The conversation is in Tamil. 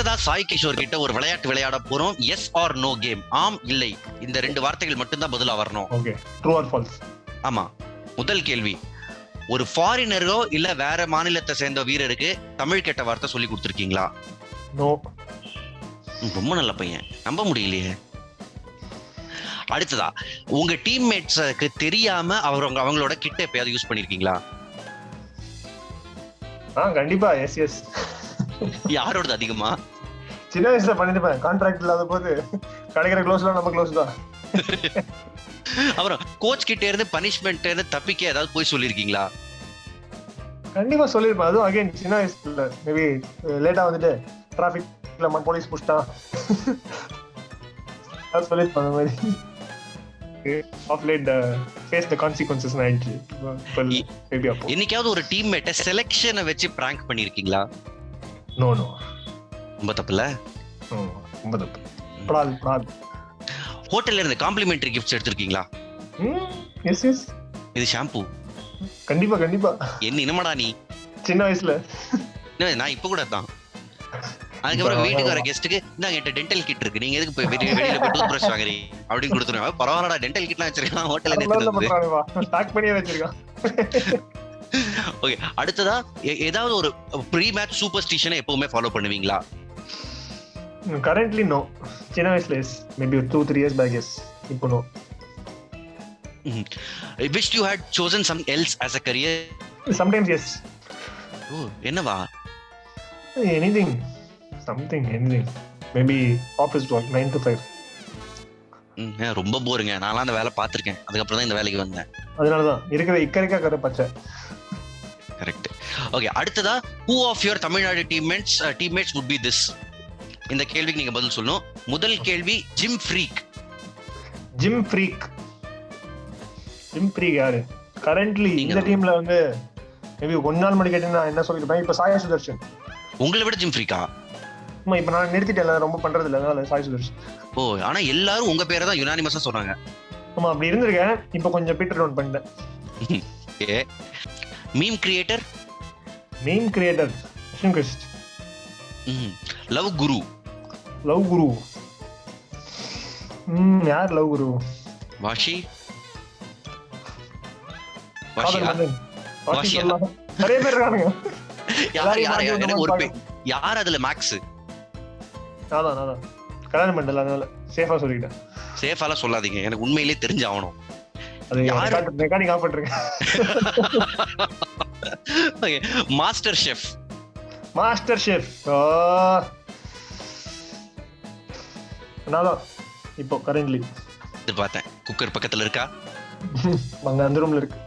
அடுத்ததா சாய் கிஷோர் கிட்ட ஒரு விளையாட்டு விளையாட போறோம். எஸ் ஆர் நோ கேம் ஆம் இல்லை. இந்த ரெண்டு வார்த்தைகள் மட்டும்தான் பதிலா வரணும். ஓகே ட்ரூ ஆர் ஃபால்ஸ் ஆமா. முதல் கேள்வி. ஒரு ஃபாரினரோ இல்ல வேற மாநிலத்தை சேர்ந்த வீரருக்கு தமிழ் கெட்ட வார்த்தை சொல்லி கொடுத்துருக்கீங்களா? நோ ரொம்ப நல்ல பையன். நம்ப முடியலையே. அடுத்ததா. உங்க டீம்மேட்ஸுக்கு தெரியாம அவர் அவங்க அவங்களோட கிட்ட எப்பயாவது யூஸ் பண்ணிருக்கீங்களா? ஆ கண்டிப்பா. எஸ் எஸ் யாரோடது அதிகமா? சின்ன வயசுல பண்ணிருப்பேன் கான்ட்ராக்ட் இல்லாத போது கிடைக்கிற க்ளோஸ்லாம் நம்ம க்ளோஸ் தான். அப்புறம் கோச் கிட்ட இருந்து பனிஷ்மெண்ட் இருந்து தப்பிக்க ஏதாவது போய் சொல்லிருக்கீங்களா? கண்டிப்பா சொல்லிருப்பேன். அதுவும் அகைன் சின்ன வயசுல மேபி லேட்டா வந்துட்டு டிராபிக்ல போலீஸ் புஷ்டான் சொல்லிருப்பேன் அந்த மாதிரி. Of late face the consequences ஆயிடுச்சு மேபி அப்போ. என்னைக்காவது ஒரு டீம்மேட்டை செலெக்ஷனை வச்சு பிராங்க் பண்ணிருக்கீங்களா? நோ நோ ரொம்ப தப்புல ரொம்ப தப்பு ப்ரால் ப்ரால் ஹோட்டல்ல இருந்து காம்ப்ளிமெண்டரி கிஃப்ட்ஸ் எடுத்திருக்கீங்களா? எஸ் எஸ் இது ஷாம்பு கண்டிப்பா கண்டிப்பா. என்ன இனமடா நீ? சின்ன வயசுல. நான் இப்ப கூட தான் அதுக்கப்புறம் வீட்டுக்கு வர கெஸ்ட்டுக்கு இந்தாங்க என்கிட்ட டென்டல் கிட் இருக்கு. நீங்க எதுக்கு போய் வெளிய வெளியில போய் டூத் பிரஷ் வாங்குறீங்க அப்படின்னு கொடுத்துருவேன். பரவாயில்லடா டென்டல் கிட்லாம் வச்சிருக்கான் ஹோட்டல்ல இருந்து பண்ணியே வச்சிருக்கான் ஓகே அடுத்ததா ஏதாவது ஒரு ப்ரீ மேட்ச் சூப்பர் ஸ்டிஷனை எப்பவுமே ஃபாலோ பண்ணுவீங்களா? கரண்ட்லி நோ சின்ன வயசுல எஸ் மேபி ஒரு two three years back yes இப்போ no wish you had chosen some else as a career. Sometimes yes oh என்னவா? Anything something anything maybe office work nine to five ரொம்ப போருங்க நான்லாம் அந்த வேலை பார்த்திருக்கேன். அதுக்கப்புறம் தான் இந்த வேலைக்கு வந்தேன். அதனால தான் இருக்கிற இக்கரைக்கா கரை பச்சை. கரெக்ட் ஓகே அடுத்ததா who of your Tamil Nadu teammates teammates would be this இந்த கேள்விக்கு நீங்க பதில் சொல்லணும். முதல் கேள்வி gym freak gym freak gym freak யாரு? கரண்ட்லி இந்த. டீம்ல வந்து மேபி ஒன் நாள் மணி கேட்டு நான் என்ன சொல்லிருப்பேன் இப்போ சாயா சுதர்ஷன். உங்களை விட ஜிம் ஃப்ரீக்கா ஆமா இப்போ நான் நிறுத்திட்டேன். ரொம்ப பண்றது இல்லை அதனால சாய் சுதர்ஷன். ஓ ஆனா எல்லாரும் உங்க பேரை தான் யுனானிமஸா சொன்னாங்க. ஆமா அப்படி இருந்திருக்கேன். இப்போ கொஞ்சம் பீட்டர் டவுன் பண்ணிட்டேன். மீம் கிரியேட்டர் மீம் கிரியேட்டர் கிருஷ்ட் லவ் குரு லவ் குரு ம் யார் லவ் குரு வாஷி வாசியா? சொல்லலாம். நிறைய பேர் இருக்கானுங்க யார் யார் எனக்கு ஒரு யார் அதுல மேக்ஸ் அதான் அதான். கல்யாணம் பண்ணல அதனால. சேஃபா சேஃபாலாம் சொல்லாதீங்க. எனக்கு உண்மையிலேயே தெரிஞ்சு ஆகணும் of master chef master chef நான் இப்போ கரண்ட்லி பார்த்தேன். குக்கர் பக்கத்துல இருக்கா? அங்க அந்த ரூம்ல இருக்கு.